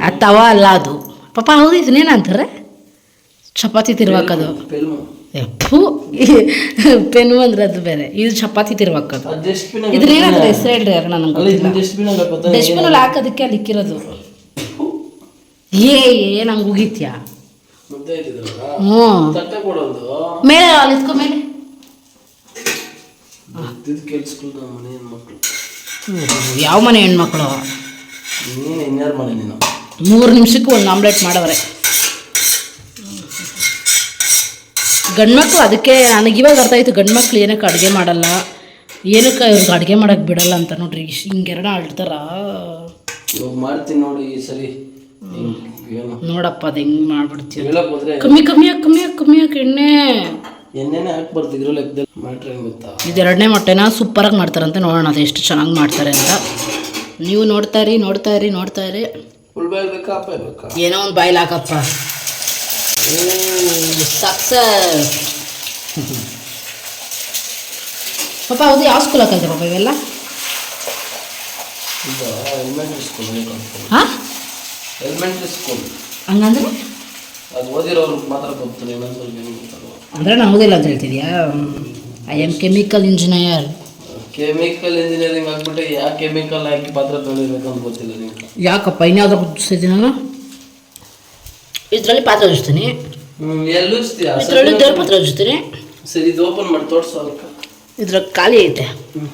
ಅದು ತವ ಅಲ್ಲ ಅದು. ಪಾಪ ಹೌದು ಇದನ್ನೇನಂತಾರೆ? ಚಪಾತಿ ತಿರ್ವಾಕದು ಎಪ್ಪು ಪೆನ್ನು ಅಂದ್ರೆ ಅದು ಬೇರೆ. ಇದು ಚಪಾತಿ ಡಸ್ಟ್ಬಿನ್ ಇದನ್ನೇನಂತಾರೆ ಹೆಸರು ಹೇಳ್ರಿ ಯಾರು ನನಗೆ ಡಸ್ಟ್ಬಿನಲ್ಲಿ ಹಾಕೋದಕ್ಕೆ ಅಲ್ಲಿ ಇಕ್ಕಿರೋದು. ಏ ಏ ನಂಗೆ ಉಗಿತ್ಯಾ? ಹ್ಞೂ. ಮೇಲೆ ಅಲ್ಲಿ ಮೇಲೆ. ಯಾವ ಮನೆ ಹೆಣ್ಮಕ್ಳು? ಮೂರು ನಿಮಿಷಕ್ಕೆ ಒಂದು ಆಮ್ಲೆಟ್ ಮಾಡವ್ರೆ. ಗಂಡ್ಮಕ್ಳು ಅದಕ್ಕೆ ನನಗೆ ಇವಾಗ ಅರ್ಥ ಆಯ್ತು ಗಂಡ್ಮಕ್ಳು ಏನಕ್ಕೆ ಅಡುಗೆ ಮಾಡಲ್ಲ ಏನಕ್ಕೆ ಇವ್ರಿಗೆ ಅಡುಗೆ ಮಾಡೋಕ್ಕೆ ಬಿಡಲ್ಲ ಅಂತ ನೋಡ್ರಿ ಹಿಂಗೆರಡ ಅಳ್ತಾರ ಮಾಡ್ತೀನಿ ನೋಡಿ ಈ ಸರಿ. ನೋಡಪ್ಪ ಅದು ಹೆಂಗೆ ಮಾಡ್ಬಿಡ್ತೀವಿ. ಕಮ್ಮಿ ಕಮ್ಮಿ ಹಾಕಿ ಕಮ್ಮಿ ಹಾಕಿ ಕಮ್ಮಿ ಹಾಕಿ ಎಣ್ಣೆ. ಎಣ್ಣೆನೇ ಹಾಕಿ ಇದ್ರಲ್ಲಿ ಲೆಕ್ಕದಲ್ಲಿ ಮಾಡ್ರೆ ಹೆಂಗ್ ಗೊತ್ತಾ? ಇದು ಎರಡನೇ ಮೊಟ್ಟೆನ ಸೂಪರಾಗಿ ಮಾಡ್ತಾರಂತೆ ನೋಡೋಣ ಅದು ಎಷ್ಟು ಚೆನ್ನಾಗಿ ಮಾಡ್ತಾರೆ ಅಂತ. ನೀವು ನೋಡ್ತಾ ಇರಿ ನೋಡ್ತಾ ಇರಿ ನೋಡ್ತಾ ಇರಿ. ಏನೋ ಒಂದು ಬಾಯ್ಲ್ ಹಾಕಪ್ಪ. ಸಕ್ಸಸ್ ಪಾಪ ಅದು ಯಾವ ಸ್ಕೂಲ್ ಹಾಕೈತೆ ಪಾಪ ಇವೆಲ್ಲ? ಎಲಿಮೆಂಟ್ರಿ ಸ್ಕೂಲ್ ಹಂಗಂದ್ರೆ? ಅದು ಓದಿರೋರ್ಗೆ ಮಾತ್ರ ಗೊತ್ತಾಗಲ್ಲ ಅಂದರೆ ನಂಗೋದಿಲ್ಲ ಅಂತ ಹೇಳ್ತಿದ್ಯಾ? I am chemical engineer chemical engineering ಆಗ್ಬಿಟ್ಟು ಯಾವ ಕೆಮಿಕಲ್ ಹಾಕಿ ಪಾತ್ರ ಅಂತ ಗೊತ್ತಿಲ್ಲ ನಿಮ್ಗೆ ಯಾಕಪ್ಪ ಇನ್ಯಾವುದೋ ನಾನು ಇದರಲ್ಲಿ ಪಾತ್ರೆ ಉಜ್ತೀನಿ. ಎಲ್ಲೂ? ಇದರಲ್ಲಿ ದೇವ್ರ ಪಾತ್ರೆ ಉಜ್ತೀನಿ. ಸರಿ ಇದು ಓಪನ್ ಮಾಡಿ ತೋರಿಸು ಅದಕ್ಕೆ. ಇದ್ರಾಗ ಖಾಲಿ ಐತೆ.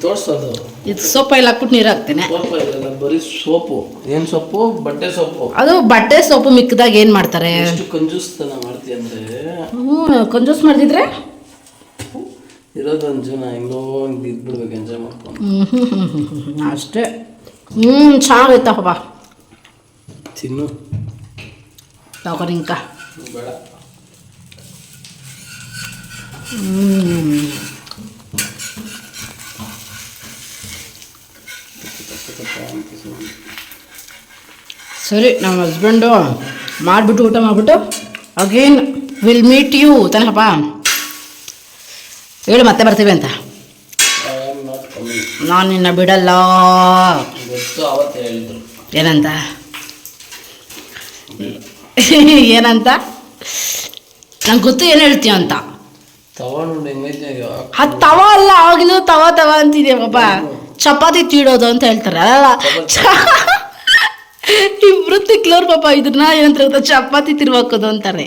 ತೋರಿಸೋದು ಇದು ಸೋಪ್ ಎಲ್ಲ ಹಾಕ್ಬಿಟ್ಟು ನೀರು ಹಾಕ್ತೇನೆ. ಸೋಪ್ ಇಲ್ಲ ಬರೀ ಸೋಪು. ಏನು ಸೊಪ್ಪು ಬಟ್ಟೆ ಸೊಪ್ಪು ಅದು ಬಟ್ಟೆ ಸೊಪ್ಪು ಮಿಕ್ಕದಾಗ ಏನು ಮಾಡ್ತಾರೆ? ಎಷ್ಟು ಕಂಜೂಸ್ತನ ಮಾಡ್ತೀಯ ಅಂದ್ರೆ? ಹ್ಞೂ ಕಂಜೂಸ್ ಮಾಡ್ತಿದ್ರೆ ಇರೋದೊಂದು ಜನ ಹೆಂಗೋ ಹಂಗೆ ಇದ್ಬಿಡ್ಬೇಕು ಎಂಜಾಯ್ ಮಾಡ್ಕೊಂಡು. ಹ್ಞೂ ಹ್ಞೂ ಹ್ಞೂ ಹ್ಞೂ ಅಷ್ಟೇ. ಹ್ಞೂ ಚೆನ್ನಾಗೈತಪ್ಪ. ತಿನ್ನು. ಬೇಡ. ಸರಿ ನಮ್ಮ ಹಸ್ಬೆಂಡು ಮಾಡಿಬಿಟ್ಟು ಊಟ ಮಾಡಿಬಿಟ್ಟು ಅಗೇನ್ ವಿಲ್ ಮೀಟ್ ಯು ತನಕಪ್ಪ. ಹೇಳು ಮತ್ತೆ ಬರ್ತೀವಿ ಅಂತ. ನಾನು ನಿನ್ನ ಬಿಡಲ್ಲ. ಏನಂತ? ಏನಂತ? ನಂಗೆ ಗೊತ್ತು ಏನು ಹೇಳ್ತೀಯ ಅಂತ. ಅದು ತವ ಅಲ್ಲ ಆಗಿನ ತವ ತವ ಅಂತಿದೆ ಪಾಪ. ಚಪಾತಿ ತೀಡೋದು ಅಂತ ಹೇಳ್ತಾರೆ ಅಲ್ಲ ವೃತ್ತಿ ಕ್ಲೋರ್ ಪಾಪ ಇದನ್ನ ಏನಂತ ಚಪಾತಿ ತಿರ್ವಾಕೋದು ಅಂತಾರೆ.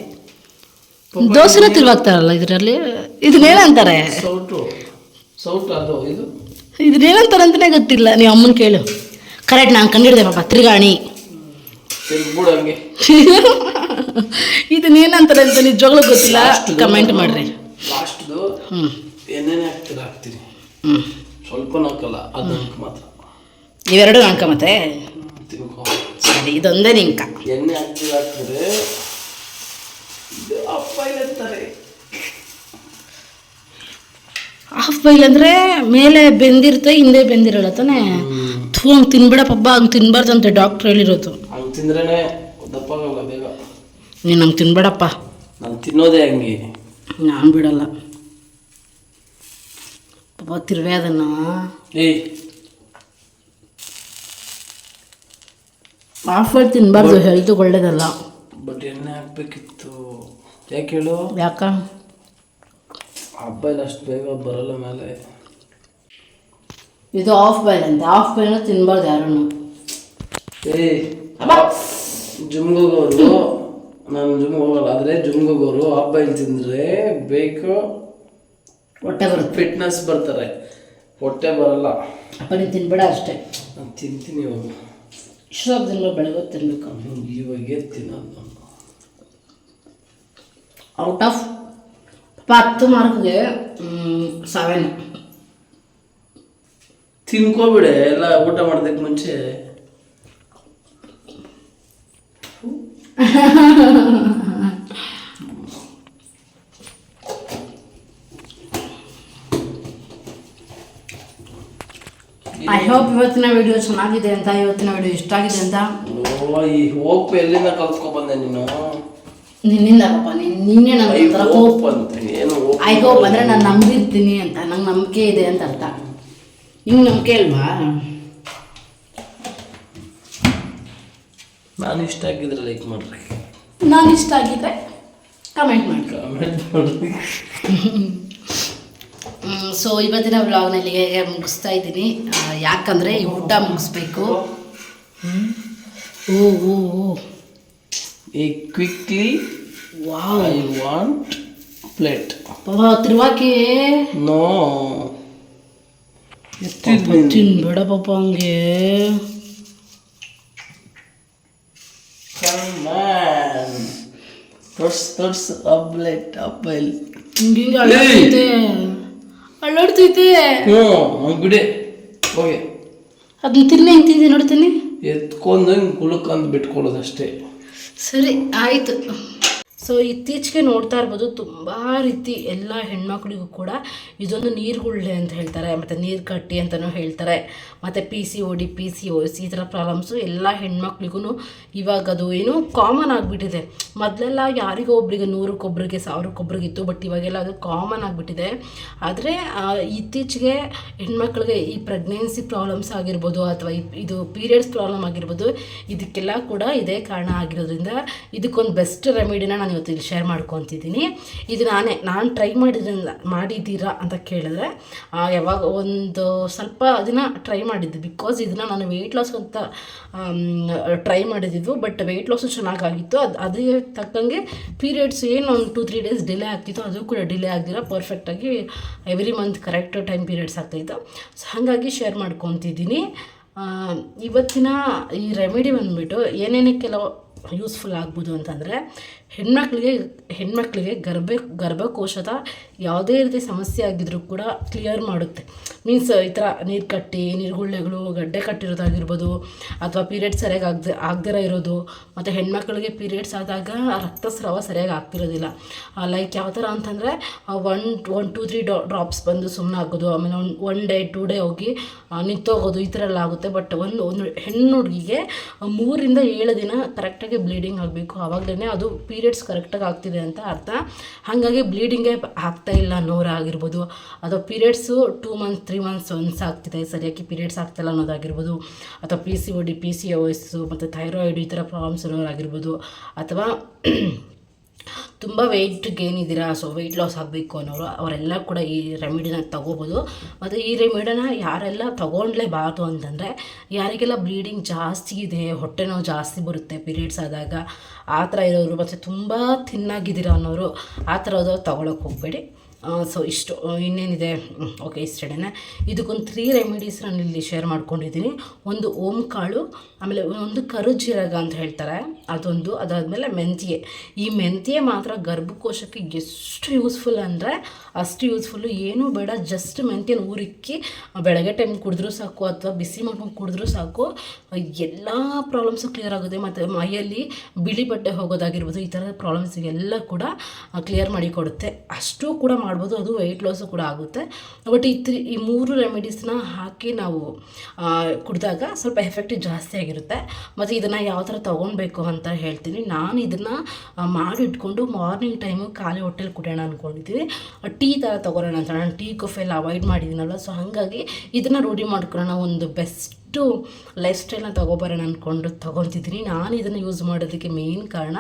ದೋಸೆನ ತಿರ್ವಾಕ್ತಾರಲ್ಲ ಇದರಲ್ಲಿ? ಇದನ್ನೇನಂತಾರೆ ಇದನ್ನೇನಂತಾರೆ ಅಂತಲೇ ಗೊತ್ತಿಲ್ಲ. ನೀವು ಅಮ್ಮನ ಕೇಳು. ಕರೆಕ್ಟ್ ನಾನು ಕಂಡಿಡ್ದೆ ಪಾಪ. ತ್ರಿಗಾಣಿ. ಇದನ್ನೇನಂತಾರೆ ಅಂತ ನಿಜವಾಗ್ಲೂ ಗೊತ್ತಿಲ್ಲ. ಕಮೆಂಟ್ ಮಾಡ್ರಿ. ಲಾಸ್ಟ್ದು ಏನೇನು ಹಾಕ್ತೀರ? ಹಾಕ್ತೀನಿ ಹ್ಞೂ ಸ್ವಲ್ಪ ನಾಲ್ಕಲ್ಲ ಅದು ಮಾತ್ರ. ಇವೆರಡು ನಾನ್ಕ ಮತ್ತೆ? ಸರಿ ಇದೊಂದೇ ನಿಂಕ. ಎಣ್ಣೆ ಹಾಕ್ತೀರ ಹಾಕ್ತಾರೆ ಇದು ಅಪ್ಪ ಇರ್ತಾರೆ ಹಾಫ್ ಬೈಲ್ ಅಂದರೆ ಮೇಲೆ ಬೆಂದಿರುತ್ತೆ ಹಿಂದೆ ಬೆಂದಿರಲ್ಲ ತಾನೇ? ಥೂ ಹಂಗೆ ತಿನ್ಬೇಡ ಪಬ್ಬ ಹಂಗೆ ತಿನ್ಬಾರ್ದಂತೆ ಡಾಕ್ಟ್ರ್ ಹೇಳಿರೋದು. ಹಂಗೆ ದಪ್ಪ ದಪ್ಪಾಗಲ್ಲ ಬೇಗ. ನೀನು ಹಂಗೆ ತಿನ್ಬೇಡಪ್ಪ. ನಾನು ತಿನ್ನೋದೇ ಹಂಗೆ. ನಾನು ಬಿಡಲ್ಲ. ಪಾಪ ತಿರುವೆ ಅದನ್ನು. ಏಯ್ ಹಾಫ್ ಬೈಲ್ ತಿನ್ನಬಾರ್ದು ಹೆಲ್ತ್ ಒಳ್ಳೇದಲ್ಲ. ಬಟ್ ಎಣ್ಣೆ ಹಾಕ್ಬೇಕಿತ್ತು. ಯಾಕೆ ಹೇಳು? ಯಾಕ? ಹಬ್ಬ ಇಲ್ಲ ಅಷ್ಟು ಬೇಗ ಬರಲ್ಲ ಮೇಲೆ. ಇದು ಆಫ್ ಬೈಲ್ ಅಂತ. ಆಫ್ ಬೈಲ್ ತಿನ್ಬಾರ್ದು ಯಾರೂ ಏಯ್ ಜಿಮ್ಗೆ ಹೋಗೋರು ನಾನು ಜುಮ್ ಹೋಗಲ್ಲ ಆದರೆ ಜಿಮ್ಗೆ ಹೋಗೋರು ಹಬ್ಬ ಇಲ್ಲಿ ತಿಂದ್ರೆ ಬೇಕು. ಹೊಟ್ಟೆ ಬರುತ್ತೆ. ಫಿಟ್ನೆಸ್ ಬರ್ತಾರೆ. ಹೊಟ್ಟೆ ಬರಲ್ಲ. ಅಪ್ಪ ತಿನ್ಬೇಡ ಅಷ್ಟೇ. ನಾನು ತಿಂತೀನಿ ಇವಾಗ. ತಿನ್ಬೇಕು ಬೆಳಗ್ಗೆ ತಿನ್ಬೇಕು. ಇವಾಗೇ ತಿನ್ನೋದು. ನಾನು ಔಟ್ ಆಫ್ ಪಾಪ ಹತ್ತು ಮಾರ್ಕ್ಗೆ ಸೆವೆನ್ ತಿನ್ಕೋಬಿಡೆ. ಎಲ್ಲ ಊಟ ಮಾಡೋದಕ್ಕೆ ಮುಂಚೆ ಐ ಹೋಪ್ ಇವತ್ತಿನ ವಿಡಿಯೋ ಚೆನ್ನಾಗಿದೆ ಅಂತ ಇವತ್ತಿನ ವಿಡಿಯೋ ಇಷ್ಟ ಆಗಿದೆ ಅಂತ. ಈ ಹೋಪ್ ಎಲ್ಲಿಂದ ಕಲ್ತ್ಕೊಬಂದೆ ನೀನು? ನಿನ್ನಿಂದ ಪಾಪ ನೀನ್ ಹೋಪ್ ಅಂತ ಏನು ಐ ಹೋಪ್ ಅಂದರೆ ನಾನು ನಂಬಿರ್ತೀನಿ ಅಂತ ನಂಗೆ ನಂಬಿಕೆ ಇದೆ ಅಂತ ಅರ್ಥ. ನಿಮ್ಗೆ ನಂಬಿಕೆ ಅಲ್ವಾ ನಾನು ಇಷ್ಟ ಆಗಿದ್ರೆ ಲೈಕ್ ಮಾಡ್ರಿ. ನಾನು ಇಷ್ಟ ಆಗಿದ್ರೆ ಕಮೆಂಟ್ ಮಾಡಿ. ಕಾಮೆಂಟ್ ಮಾಡ್ರಿ. ಸೊ ಇವತ್ತಿನ ವ್ಲಾಗ್ನಲ್ಲಿ ಮುಗಿಸ್ತಾ ಇದ್ದೀನಿ. ಯಾಕಂದರೆ ಈ ಊಟ ಮುಗಿಸ್ಬೇಕು. ಓ ಓ ಓ ಈ quickly wow I want plate ಪಾಪ ತಿರುವಾಕಿ. ನೋ ತಿನ್ಬೇಡ ಪಾಪ ಹಂಗೆ. ತೋರ್ಸ್ ತೋರ್ಸ್ ಅಬ್ಲೆಟ್ ಅಬ್ಬಲ್ ಹಿಂಗಿಂಗೆ ಹಿಂಗೆ ಅಳ್ಳಾಡ್ತೈತೆ ಅಳ್ಳಾಡ್ತೈತೆ ಹ್ಞೂ ಬಿಡಿ ಹೋಗಿ. ಅದನ್ನ ತಿನ್ನಿ ತಿಂದೆ ನೋಡ್ತೀನಿ ಎತ್ಕೊಂಡು ಹಿಂಗೆ ಕುಳುಕಂದು ಬಿಟ್ಕೊಳ್ಳೋದಷ್ಟೇ ಸರಿ ಆಯಿತು. ಸೊ ಇತ್ತೀಚೆಗೆ ನೋಡ್ತಾ ಇರ್ಬೋದು, ತುಂಬ ರೀತಿ ಎಲ್ಲ ಹೆಣ್ಮಕ್ಳಿಗೂ ಕೂಡ ಇದೊಂದು ನೀರುಗುಳ್ಳೆ ಅಂತ ಹೇಳ್ತಾರೆ. ಮತ್ತು ನೀರು ಕಟ್ಟಿ ಅಂತಲೂ ಹೇಳ್ತಾರೆ. ಮತ್ತು P C O D P C O C ಈ ಥರ ಪ್ರಾಬ್ಲಮ್ಸು ಎಲ್ಲ ಹೆಣ್ಮಕ್ಳಿಗೂ ಇವಾಗ ಅದು ಏನು ಕಾಮನ್ ಆಗಿಬಿಟ್ಟಿದೆ. ಮೊದಲೆಲ್ಲ ಯಾರಿಗೋ ಒಬ್ರಿಗೆ ನೂರಕ್ಕೊಬ್ರಿಗೆ ಸಾವಿರಕ್ಕೊಬ್ರಿಗೆ ಇತ್ತು ಬಟ್ ಇವಾಗೆಲ್ಲ ಅದು ಕಾಮನ್ ಆಗಿಬಿಟ್ಟಿದೆ. ಆದರೆ ಇತ್ತೀಚೆಗೆ ಹೆಣ್ಮಕ್ಳಿಗೆ ಈ ಪ್ರೆಗ್ನೆನ್ಸಿ ಪ್ರಾಬ್ಲಮ್ಸ್ ಆಗಿರ್ಬೋದು, ಅಥವಾ ಇದು ಪೀರಿಯಡ್ಸ್ ಪ್ರಾಬ್ಲಮ್ ಆಗಿರ್ಬೋದು, ಇದಕ್ಕೆಲ್ಲ ಕೂಡ ಇದೇ ಕಾರಣ ಆಗಿರೋದ್ರಿಂದ ಇದಕ್ಕೊಂದು ಬೆಸ್ಟ್ ರೆಮಿಡಿನ ನಾನು ಇಲ್ಲಿ ಶೇರ್ ಮಾಡ್ಕೊತಿದ್ದೀನಿ. ಇದು ನಾನೇ, ನಾನು ಟ್ರೈ ಮಾಡಿದ್ರಿಂದ, ಮಾಡಿದ್ದೀರಾ ಅಂತ ಕೇಳಿದ್ರೆ ಯಾವಾಗ ಒಂದು ಸ್ವಲ್ಪ ದಿನ ಟ್ರೈ ಮಾಡಿದ್ದು. ಬಿಕಾಸ್ ಇದನ್ನು ನಾನು ವೆಯ್ಟ್ ಲಾಸ್ ಅಂತ ಟ್ರೈ ಮಾಡಿದ್ದು. ಬಟ್ ವೆಯ್ಟ್ ಲಾಸು ಚೆನ್ನಾಗಾಗಿತ್ತು. ಅದು, ಅದೇ ತಕ್ಕಂಗೆ ಪೀರಿಯಡ್ಸ್ ಏನು ಒಂದು ಟೂ ತ್ರೀ ಡೇಸ್ ಡಿಲೇ ಆಗ್ತಿತ್ತು ಅದು ಕೂಡ ಡಿಲೇ ಆಗಿರೋ ಪರ್ಫೆಕ್ಟಾಗಿ every month correct time periods ಆಗ್ತಾಯಿತ್ತು. ಸೊ ಹಾಗಾಗಿ ಶೇರ್ ಮಾಡ್ಕೊತಿದ್ದೀನಿ. ಇವತ್ತಿನ ಈ ರೆಮಿಡಿ ಬಂದುಬಿಟ್ಟು ಏನೇನಕ್ಕೆಲ್ಲ ಯೂಸ್ಫುಲ್ ಆಗ್ಬೋದು ಅಂತಂದರೆ ಹೆಣ್ಮಕ್ಳಿಗೆ ಹೆಣ್ಮಕ್ಳಿಗೆ ಗರ್ಭ, ಗರ್ಭಕೋಶದ ಯಾವುದೇ ರೀತಿ ಸಮಸ್ಯೆ ಆಗಿದ್ರೂ ಕೂಡ ಕ್ಲಿಯರ್ ಮಾಡುತ್ತೆ. ಮೀನ್ಸ್ ಈ ಥರ ನೀರು ಕಟ್ಟಿ, ನೀರುಗುಳ್ಳೆಗಳು, ಗಡ್ಡೆ ಕಟ್ಟಿರೋದಾಗಿರ್ಬೋದು, ಅಥವಾ ಪೀರಿಯಡ್ಸ್ ಸರಿಯಾಗಿ ಆಗದೆ ಆಗದಿರ ಇರೋದು, ಮತ್ತು ಹೆಣ್ಮಕ್ಳಿಗೆ ಪೀರಿಯಡ್ಸ್ ಆದಾಗ ರಕ್ತಸ್ರಾವ ಸರಿಯಾಗಿ ಆಗ್ತಿರೋದಿಲ್ಲ. ಲೈಕ್ ಯಾವ ಥರ ಅಂತಂದರೆ one one two three drops ಬಂದು ಸುಮ್ಮನೆ ಆಗೋದು, ಆಮೇಲೆ one one day two day ಹೋಗಿ ನಿಂತೋಗೋದು, ಈ ಥರ ಎಲ್ಲ ಆಗುತ್ತೆ. ಬಟ್ ಒಂದು ಒಂದು ಹೆಣ್ಣು ಹುಡುಗಿಗೆ ಮೂರಿಂದ ಏಳು ದಿನ ಕರೆಕ್ಟಾಗಿ ಬ್ಲೀಡಿಂಗ್ ಆಗಬೇಕು. ಆವಾಗಲೇ ಅದು ಪೀರಿಯಡ್ಸ್ ಕರೆಕ್ಟಾಗಿ ಆಗ್ತಿದೆ ಅಂತ ಅರ್ಥ. ಹಾಗಾಗಿ ಬ್ಲೀಡಿಂಗೇ ಆಗ್ತಾ ಇಲ್ಲ ಆಗಿರ್ಬೋದು. ಅಥವಾ periods two months three months once ಆಗ್ತಿದೆ. ಸರಿಯಾಗಿ ಪೀರಿಯಡ್ಸ್ ಆಗ್ತಿಲ್ಲ ಅನ್ನೋದಾಗಿರ್ಬೋದು. ಅಥವಾ P C O D P C O S ಮತ್ತು ಥೈರಾಯ್ಡ್ ಈ ಥರ ಪ್ರಾಬ್ಲಮ್ಸ್ ಇರೋರಾಗಿರ್ಬೋದು ಅಥವಾ ತುಂಬ ವೆಯ್ಟ್ ಗೇನ್ ಇದ್ದೀರಾ? ಸೊ ವೆಯ್ಟ್ ಲಾಸ್ ಆಗಬೇಕು ಅನ್ನೋರು, ಅವರೆಲ್ಲ ಕೂಡ ಈ ರೆಮಿಡಿನ ತಗೋಬೋದು. ಮತ್ತು ಈ ರೆಮಿಡಿನ ಯಾರೆಲ್ಲ ತೊಗೊಂಡ್ಲೇಬಾರ್ದು ಅಂತಂದರೆ, ಯಾರಿಗೆಲ್ಲ ಬ್ಲೀಡಿಂಗ್ ಜಾಸ್ತಿ ಇದೆ, ಹೊಟ್ಟೆ ನೋವು ಜಾಸ್ತಿ ಬರುತ್ತೆ ಪೀರಿಯಡ್ಸ್ ಆದಾಗ, ಆ ಥರ ಇರೋರು ಮತ್ತು ತುಂಬ ತಿನ್ನಾಗಿದ್ದೀರಾ ಅನ್ನೋರು, ಆ ಥರದವ್ರು ತೊಗೊಳಕ್ಕೆ ಹೋಗಬೇಡಿ. ಸೊ ಇಷ್ಟು ಇನ್ನೇನಿದೆ? ಓಕೆ ಇಷ್ಟೇನೆ ಇದಕ್ಕೊಂದು ತ್ರೀ ರೆಮಿಡೀಸ್ ನಾನು ಇಲ್ಲಿ ಶೇರ್ ಮಾಡ್ಕೊಂಡಿದ್ದೀನಿ. ಒಂದು ಓಂ ಕಾಳು, ಆಮೇಲೆ ಒಂದು ಕರುಜೀರಗ ಅಂತ ಹೇಳ್ತಾರೆ. ಅದೊಂದು, ಅದಾದಮೇಲೆ ಮೆಂತ್ಯೆ. ಈ ಮೆಂತ್ಯೆ ಮಾತ್ರ ಗರ್ಭಕೋಶಕ್ಕೆ ಎಷ್ಟು ಯೂಸ್ಫುಲ್ ಅಂದರೆ ಅಷ್ಟು ಯೂಸ್ಫುಲ್ಲು ಏನೂ ಬೇಡ ಜಸ್ಟ್ ಮೆಂತ್ಯನ ಊರಿಕ್ಕಿ, ಬೆಳಗ್ಗೆ ಟೈಮ್ ಕುಡಿದ್ರೂ ಸಾಕು ಅಥವಾ ಬಿಸಿ ಮಾಡ್ಕೊಂಡು ಕುಡಿದ್ರೂ ಸಾಕು. ಎಲ್ಲ ಪ್ರಾಬ್ಲಮ್ಸು ಕ್ಲಿಯರ್ ಆಗುತ್ತೆ. ಮತ್ತು ಮೈಯಲ್ಲಿ ಬಿಳಿ ಬಟ್ಟೆ ಹೋಗೋದಾಗಿರ್ಬೋದು, ಈ ಥರದ ಪ್ರಾಬ್ಲಮ್ಸ್ ಎಲ್ಲ ಕೂಡ ಕ್ಲಿಯರ್ ಮಾಡಿ ಕೊಡುತ್ತೆ. ಅಷ್ಟು ಕೂಡ ಮಾಡ್ಬೋದು, ಅದು ವೆಯ್ಟ್ ಲಾಸು ಕೂಡ ಆಗುತ್ತೆ. ಬಟ್ ಈ ತ್ರೀ, ಈ ಮೂರು ರೆಮಿಡೀಸ್ನ ಹಾಕಿ ನಾವು ಕುಡಿದಾಗ ಸ್ವಲ್ಪ ಎಫೆಕ್ಟಿವ್ ಜಾಸ್ತಿ ಆಗಿರುತ್ತೆ. ಮತ್ತು ಇದನ್ನು ಯಾವ ಥರ ತೊಗೊಳ್ಬೇಕು ಅಂತ ಹೇಳ್ತೀನಿ. ನಾನು ಇದನ್ನು ಮಾಡಿ ಇಟ್ಕೊಂಡು ಮಾರ್ನಿಂಗ್ ಟೈಮು ಖಾಲಿ ಹೊಟ್ಟೆಲಿ ಕುಡಿಯೋಣ ಅಂದ್ಕೊಂಡಿದ್ದೀನಿ ಟೀ ಥರ ತೊಗೊಳೋಣ ಅಂತ. ನಾನು ಟೀ, ಕಾಫಿ ಎಲ್ಲ ಅವಾಯ್ಡ್ ಮಾಡಿದ್ದೀನಲ್ಲ ಸೊ ಹಾಗಾಗಿ ಇದನ್ನು ರೂಢಿ ಮಾಡ್ಕೊಳ್ಳೋಣ ಒಂದು ಬೆಸ್ಟ್ ಎಷ್ಟು ಲೈಫ್ ಸ್ಟೈಲ್ನ ತೊಗೊಬರೋಣ ಅಂದ್ಕೊಂಡು ತೊಗೊತಿದ್ದೀನಿ. ನಾನು ಇದನ್ನು ಯೂಸ್ ಮಾಡೋದಕ್ಕೆ ಮೇಯ್ನ್ ಕಾರಣ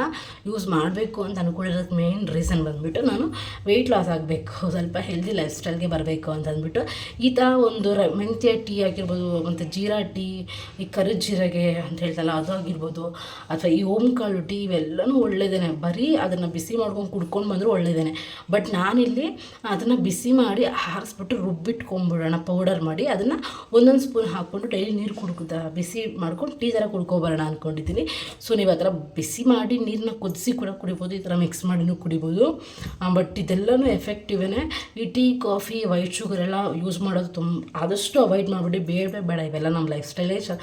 ಯೂಸ್ ಮಾಡಬೇಕು ಅಂತ ಅಂದ್ಕೊಂಡಿರೋದಕ್ಕೆ ಮೇಯ್ನ್ ರೀಸನ್ ಬಂದುಬಿಟ್ಟು ನಾನು ವೆಯ್ಟ್ ಲಾಸ್ ಆಗಬೇಕು, ಸ್ವಲ್ಪ ಹೆಲ್ದಿ ಲೈಫ್ ಸ್ಟೈಲ್ಗೆ ಬರಬೇಕು ಅಂತ ಅಂದ್ಬಿಟ್ಟು ಈ ಥರ ಒಂದು ಮೆಂತ್ಯ ಟೀ ಆಗಿರ್ಬೋದು, ಮತ್ತು ಜೀರಾ ಟೀ, ಈ ಕರು ಜೀರಿಗೆ ಅಂತ ಹೇಳ್ತಲ್ಲ ಅದು ಆಗಿರ್ಬೋದು, ಅಥವಾ ಈ ಓಂಕಾಳು ಟೀ ಇವೆಲ್ಲನೂ ಒಳ್ಳೆಯದೇ ಬರೀ ಅದನ್ನು ಬಿಸಿ ಮಾಡ್ಕೊಂಡು ಕುಡ್ಕೊಂಡು ಬಂದರೂ ಒಳ್ಳೆಯದೇ ಬಟ್ ನಾನಿಲ್ಲಿ ಅದನ್ನು ಬಿಸಿ ಮಾಡಿ ಹಾರಿಸ್ಬಿಟ್ಟು ರುಬ್ಬಿಟ್ಕೊಂಬಿಡೋಣ ಪೌಡರ್ ಮಾಡಿ ಅದನ್ನು ಒಂದೊಂದು ಸ್ಪೂನ್ ಹಾಕ್ಕೊಂಡು ಡೈಲಿ ನೀರು ಕುಡ್ಕೋದ ಬಿಸಿ ಮಾಡ್ಕೊಂಡು ಟೀ ಥರ ಕುಡ್ಕೊಬರೋಣ ಅಂದ್ಕೊಂಡಿದ್ದೀನಿ ಸೊ ನೀವು ಆ ಬಿಸಿ ಮಾಡಿ ನೀರನ್ನ ಕುದಿಸಿ ಕೂಡ ಕುಡಿಬೋದು, ಈ ಥರ ಮಿಕ್ಸ್ ಮಾಡಿನೂ ಕುಡಿಬೋದು. ಬಟ್ ಇದೆಲ್ಲನೂ ಎಫೆಕ್ಟಿವೇ ಈ ಟೀ, ಕಾಫಿ ವೈಟ್ ಶುಗರ್ ಎಲ್ಲ ಯೂಸ್ ಮಾಡೋದು ತುಂಬ ಆದಷ್ಟು ಅವಾಯ್ಡ್ ಮಾಡಿಬಿಡಿ. ಬೇಡ ಬೇಡ, ಇವೆಲ್ಲ ನಮ್ಮ ಲೈಫ್ ಸ್ಟೈಲೇ ಚ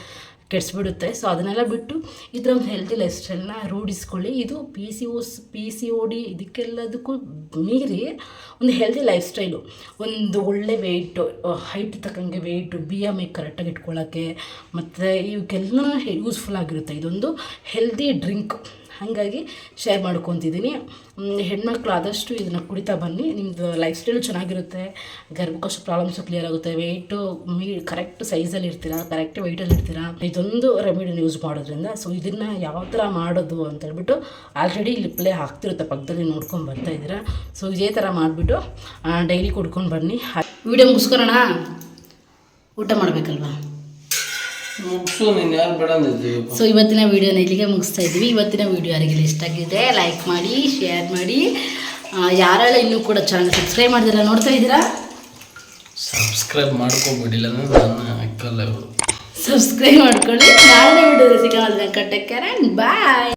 ಕೆಡಿಸ್ಬಿಡುತ್ತೆ. ಸೊ ಅದನ್ನೆಲ್ಲ ಬಿಟ್ಟು ಥರ ಒಂದು ಹೆಲ್ದಿ ಲೈಫ್ ಸ್ಟೈಲ್ನ ರೂಢಿಸ್ಕೊಳ್ಳಿ. ಇದು P C O S P C O D ಇದಕ್ಕೆಲ್ಲದಕ್ಕೂ ಮೀರಿ ಒಂದು ಹೆಲ್ದಿ ಲೈಫ್ ಸ್ಟೈಲು ಒಂದು ಒಳ್ಳೆ ವೆಯ್ಟು ಹೈಟ್ ತಕ್ಕಂಗೆ ವೆಯ್ಟು ಬಿ ಎಂ ಐ ಕರೆಕ್ಟಾಗಿ ಇಟ್ಕೊಳ್ಳೋಕ್ಕೆ ಮತ್ತು ಇವಕ್ಕೆಲ್ಲ ಯೂಸ್ಫುಲ್ ಆಗಿರುತ್ತೆ. ಇದೊಂದು ಹೆಲ್ದಿ ಡ್ರಿಂಕ್ ಹಾಗಾಗಿ ಶೇರ್ ಮಾಡ್ಕೊತಿದ್ದೀನಿ ಹೆಣ್ಮಕ್ಳು ಆದಷ್ಟು ಇದನ್ನು ಕುಡಿತಾ ಬನ್ನಿ. ನಿಮ್ಮದು ಲೈಫ್ ಸ್ಟೈಲು ಚೆನ್ನಾಗಿರುತ್ತೆ. ಗರ್ಭಕೋಶ ಪ್ರಾಬ್ಲಮ್ಸು ಕ್ಲಿಯರ್ ಆಗುತ್ತೆ. ವೆಯ್ಟು ಮೀ ಕರೆಕ್ಟ್ ಸೈಜಲ್ಲಿ ಇರ್ತೀರಾ ಕರೆಕ್ಟ್ ವೆಯ್ಟಲ್ಲಿ ಇರ್ತೀರಾ, ಇದೊಂದು ರೆಮಿಡಿನ ಯೂಸ್ ಮಾಡೋದ್ರಿಂದ. ಸೊ ಇದನ್ನು ಯಾವ ಥರ ಮಾಡೋದು ಅಂತ ಹೇಳ್ಬಿಟ್ಟು ಆಲ್ರೆಡಿ ಇಲ್ಲಿ ಪ್ಲೇ ಆಗ್ತಿರುತ್ತೆ. ಪಕ್ಕದಲ್ಲಿ ನೋಡ್ಕೊಂಡು ಬರ್ತಾ ಇದ್ದೀರಾ. ಸೊ ಇದೇ ಥರ ಮಾಡಿಬಿಟ್ಟು ಡೈಲಿ ಕುಡ್ಕೊಂಡು ಬನ್ನಿ. ವಿಡಿಯೋ ಮುಗಿಸ್ಕೊರೋಣ ಊಟ ಮಾಡಬೇಕಲ್ವಾ ಮುಗಿಸು ನೀನು ಯಾರು ಬೇಡ ಅಂದಿದ್ದೀವಿ ಸೊ ಇವತ್ತಿನ ವಿಡಿಯೋನ ಇಲ್ಲಿಗೆ ಮುಗಿಸ್ತಾ ಇದ್ದೀವಿ. ಇವತ್ತಿನ ವಿಡಿಯೋ ಯಾರಿಗೆಲ್ಲ ಇಷ್ಟ ಆಗಿದೆ ಲೈಕ್ ಮಾಡಿ ಶೇರ್ ಮಾಡಿ. ಯಾರೆಲ್ಲ ಇನ್ನೂ ಕೂಡ ಚಾನಲ್ ಸಬ್ಸ್ಕ್ರೈಬ್ ಮಾಡಿದಿರ ನೋಡ್ತಾ ಇದ್ದೀರಾ? ಸಬ್ಸ್ಕ್ರೈಬ್ ಮಾಡ್ಕೊಬಿಡಿಲ್ಲ ಸಬ್ಸ್ಕ್ರೈಬ್ ಮಾಡ್ಕೊಳ್ಳಿ. ನಾಳೆ ವಿಡಿಯೋ ಸಿಗೋಣ ಕಟ್ಟಕ್ಕೆ. ಬಾಯ್